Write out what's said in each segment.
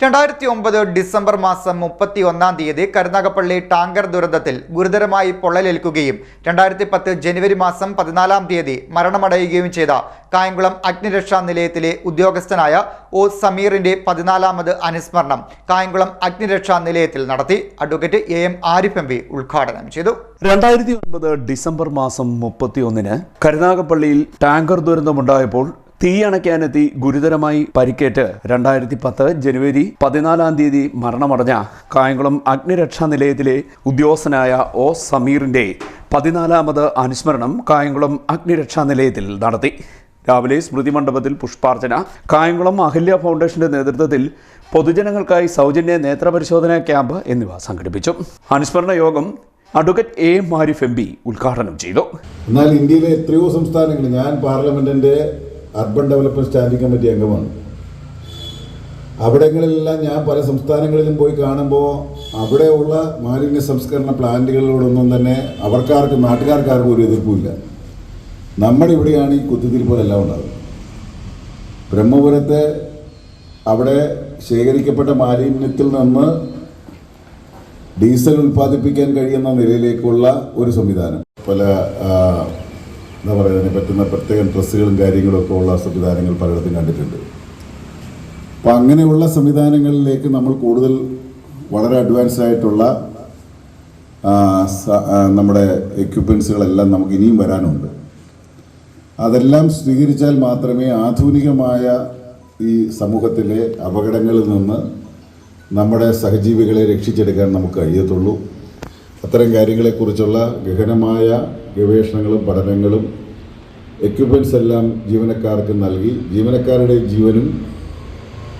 രണ്ടായിരത്തി ഒമ്പത് ഡിസംബർ മാസം മുപ്പത്തി ഒന്നാം തീയതി കരുനാഗപ്പള്ളി ടാങ്കർ ദുരന്തത്തിൽ ഗുരുതരമായി പൊള്ളലേൽക്കുകയും രണ്ടായിരത്തി പത്ത് ജനുവരി മാസം പതിനാലാം തീയതി മരണമടയുകയും ചെയ്ത കായംകുളം അഗ്നിരക്ഷാ നിലയത്തിലെ ഉദ്യോഗസ്ഥനായ ഒ സമീറിന്റെ പതിനാലാമത് അനുസ്മരണം കായംകുളം അഗ്നിരക്ഷാ നിലയത്തിൽ നടത്തി. Advocate A M Arif M P ഉദ്ഘാടനം ചെയ്തു. രണ്ടായിരത്തി ഒൻപത് ഡിസംബർ മാസം മുപ്പത്തിയൊന്നിന് കരുനാഗപ്പള്ളിയിൽ ടാങ്കർ ദുരന്തമുണ്ടായപ്പോൾ തീയണയ്ക്കാനെത്തി ഗുരുതരമായി പരിക്കേറ്റ് രണ്ടായിരത്തി പത്ത് ജനുവരി പതിനാലാം തീയതി മരണമടഞ്ഞ കായംകുളം അഗ്നിരക്ഷാ നിലയത്തിലെ ഉദ്യോഗസ്ഥനായ ഒ സമീറിന്റെ പതിനാലാമത് അനുസ്മരണം കായംകുളം അഗ്നിരക്ഷാ നിലയത്തിൽ നടത്തി. രാവിലെ സ്മൃതി മണ്ഡപത്തിൽ പുഷ്പാർച്ചന. കായംകുളം അഹല്യ ഫൗണ്ടേഷന്റെ നേതൃത്വത്തിൽ പൊതുജനങ്ങൾക്കായി സൗജന്യ നേത്രപരിശോധനാ ക്യാമ്പ് എന്നിവ സംഘടിപ്പിച്ചു. അനുസ്മരണ യോഗം അഡ്വക്കേറ്റ് എ മാരിഫ് എം പി ഉദ്ഘാടനം ചെയ്തു. എന്നാൽ ഇന്ത്യയിലെ എത്രയോ സംസ്ഥാനങ്ങൾ ഞാൻ പാർലമെന്റിന്റെ അർബൻ ഡെവലപ്മെന്റ് സ്റ്റാൻഡിംഗ് കമ്മിറ്റി അംഗമാണ്. അവിടങ്ങളിലെല്ലാം ഞാൻ പല സംസ്ഥാനങ്ങളിലും പോയി കാണുമ്പോൾ അവിടെയുള്ള മാലിന്യ സംസ്കരണ പ്ലാന്റുകളോടൊന്നും തന്നെ അവർക്കാർക്ക് നാട്ടുകാർക്കാർക്കും ഒരു എതിർപ്പുമില്ല. നമ്മുടെ ഇവിടെയാണ് ഈ കുത്തിത്തിരിപ്പുകളെല്ലാം ഉണ്ടാകുന്നത് ബ്രഹ്മപുരത്തെ അവിടെ ശേഖരിക്കപ്പെട്ട മാലിന്യത്തിൽ നിന്ന് ഡീസൽ ഉൽപ്പാദിപ്പിക്കാൻ കഴിയുന്ന നിലയിലേക്കുള്ള ഒരു സംവിധാനം. പല എന്താ പറയുക അതിനെ പറ്റുന്ന പ്രത്യേകം ഡ്രസ്സുകളും കാര്യങ്ങളും ഒക്കെ ഉള്ള സംവിധാനങ്ങൾ പലയിടത്തും കണ്ടിട്ടുണ്ട്. അപ്പം അങ്ങനെയുള്ള സംവിധാനങ്ങളിലേക്ക് നമ്മൾ കൂടുതൽ വളരെ അഡ്വാൻസ് ആയിട്ടുള്ള നമ്മുടെ എക്യുപ്മെൻസുകളെല്ലാം നമുക്ക് ഇനിയും വരാനുണ്ട്. അതെല്ലാം സ്വീകരിച്ചാൽ മാത്രമേ ആധുനികമായ ഈ സമൂഹത്തിലെ അപകടങ്ങളിൽ നിന്ന് നമ്മുടെ സഹജീവികളെ രക്ഷിച്ചെടുക്കാൻ നമുക്ക് കഴിയത്തുള്ളൂ. അത്തരം കാര്യങ്ങളെക്കുറിച്ചുള്ള ഗഹനമായ ഗവേഷണങ്ങളും പഠനങ്ങളും എക്യുപ്മെൻസ് എല്ലാം ജീവനക്കാർക്ക് നൽകി. ജീവനക്കാരുടെ ജീവനും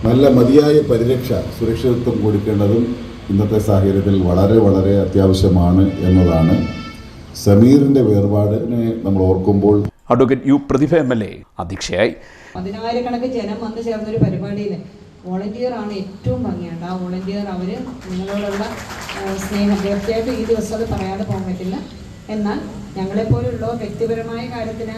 നല്ല മതിയായ പരിരക്ഷ സുരക്ഷിതത്വം കൊടുക്കേണ്ടതും ഇന്നത്തെ സാഹചര്യത്തിൽ വളരെ വളരെ അത്യാവശ്യമാണ് എന്നതാണ് സമീറിന്റെ വേർപാടിനെ നമ്മൾ ഓർക്കുമ്പോൾ advocate U Prathibha M L A അധ്യക്ഷയായി പതിനായിരക്കണക്കിന് ജനം വന്നു ചേർന്നൊരു പരിപാടിയിൽ വോളണ്ടിയർ ആണ് ഏറ്റവും ഭംഗിയുണ്ട്. ആ വോളണ്ടിയർ അവർ നിങ്ങളോടുള്ള സ്നേഹം തീർച്ചയായിട്ടും ഈ ദിവസം അത് പറയാതെ പോകാൻ പറ്റില്ല. എന്നാൽ ഞങ്ങളെപ്പോലുള്ള വ്യക്തിപരമായ കാര്യത്തിന്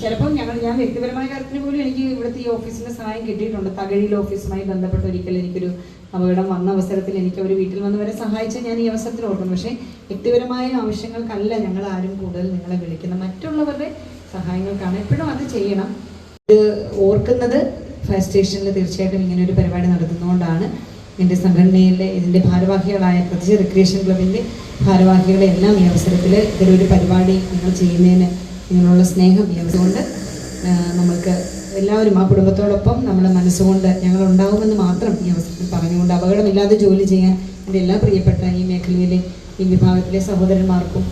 ചിലപ്പം ചിലപ്പോൾ ഞങ്ങൾ ഞാൻ വ്യക്തിപരമായ കാര്യത്തിന് പോലും എനിക്ക് ഇവിടുത്തെ ഈ ഓഫീസിന്റെ സഹായം കിട്ടിയിട്ടുണ്ട്. തകഴിയിൽ ഓഫീസുമായി ബന്ധപ്പെട്ട് ഒരിക്കൽ എനിക്കൊരു അപകടം വന്ന അവസരത്തിൽ എനിക്ക് അവർ വീട്ടിൽ വന്നവരെ സഹായിച്ച ഞാൻ ഈ അവസരത്തിൽ ഓർക്കുന്നു. പക്ഷേ വ്യക്തിപരമായ ആവശ്യങ്ങൾക്കല്ല ഞങ്ങൾ ആരും കൂടുതൽ നിങ്ങളെ വിളിക്കുന്നത്. മറ്റുള്ളവരുടെ സഹായങ്ങൾക്കാണ് എപ്പോഴും അത് ചെയ്യണം. ഇത് ഓർക്കുന്നത് ഫയർ സ്റ്റേഷനിൽ തീർച്ചയായിട്ടും ഇങ്ങനെ ഒരു പരിപാടി നടത്തുന്നതുകൊണ്ടാണ് എന്റെ സംഘടനയിലെ ഇതിന്റെ ഭാരവാഹികളായ പ്രത്യേകിച്ച് റിക്രിയേഷൻ ക്ലബിന്റെ ഭാരവാഹികളെ എല്ലാം ഈ അവസരത്തിൽ ഇതിലൊരു പരിപാടി നിങ്ങൾ ചെയ്യുന്നതിന് നിങ്ങളുള്ള സ്നേഹം ഈ അവസരം കൊണ്ട് നമ്മൾക്ക് എല്ലാവരും ആ കുടുംബത്തോടൊപ്പം നമ്മുടെ മനസ്സുകൊണ്ട് ഞങ്ങൾ ഉണ്ടാവുമെന്ന് മാത്രം ഈ അവസരത്തിൽ പറഞ്ഞുകൊണ്ട് അപകടമില്ലാതെ ജോലി ചെയ്യാൻ എന്റെ എല്ലാ പ്രിയപ്പെട്ട ഈ മേഖലയിലെ ഈ വിഭാഗത്തിലെ സഹോദരന്മാർക്കും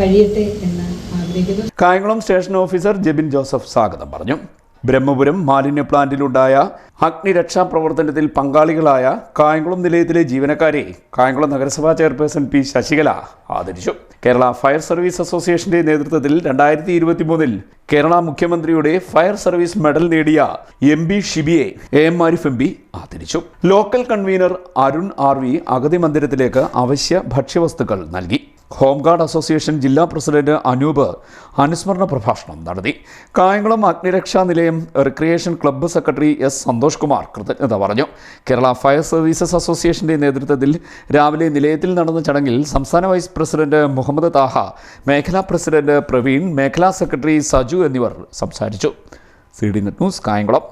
കഴിയട്ടെ എന്ന് ആഗ്രഹിക്കുന്നു. കായംകുളം സ്റ്റേഷൻ ഓഫീസർ ജെബിൻ ജോസഫ് സ്വാഗതം പറഞ്ഞു. ബ്രഹ്മപുരം മാലിന്യ പ്ലാന്റിലുണ്ടായ അഗ്നിരക്ഷാ പ്രവർത്തനത്തിൽ പങ്കാളികളായ കായംകുളം നിലയത്തിലെ ജീവനക്കാരെ കായംകുളം നഗരസഭാ ചെയർപേഴ്സൺ പി ശശികല ആദരിച്ചു. കേരള ഫയർ സർവീസ് അസോസിയേഷന്റെ നേതൃത്വത്തിൽ രണ്ടായിരത്തി ഇരുപത്തി മൂന്നിൽ കേരള മുഖ്യമന്ത്രിയുടെ ഫയർ സർവീസ് മെഡൽ നേടിയ M B ഷിബിയെ A M Arif M P ആദരിച്ചു. Local convener Arun R V അഗതി മന്ദിരത്തിലേക്ക് അവശ്യ ഭക്ഷ്യവസ്തുക്കൾ നൽകി. ഹോംഗാർഡ് അസോസിയേഷൻ ജില്ലാ പ്രസിഡന്റ് അനൂപ് അനുസ്മരണ പ്രഭാഷണം നടത്തി. കായംകുളം അഗ്നിരക്ഷാ നിലയം recreation club secretary S Santhosh Kumar കൃതജ്ഞത പറഞ്ഞു. കേരള ഫയർ സർവീസസ് അസോസിയേഷന്റെ നേതൃത്വത്തിൽ രാവിലെ നിലയത്തിൽ നടന്ന ചടങ്ങിൽ സംസ്ഥാന വൈസ് പ്രസിഡന്റ് മുഹമ്മദ് താഹ മേഖലാ പ്രസിഡന്റ് പ്രവീൺ മേഖലാ സെക്രട്ടറി സജു എന്നിവർ സംസാരിച്ചു. C D net news Kayamkulam.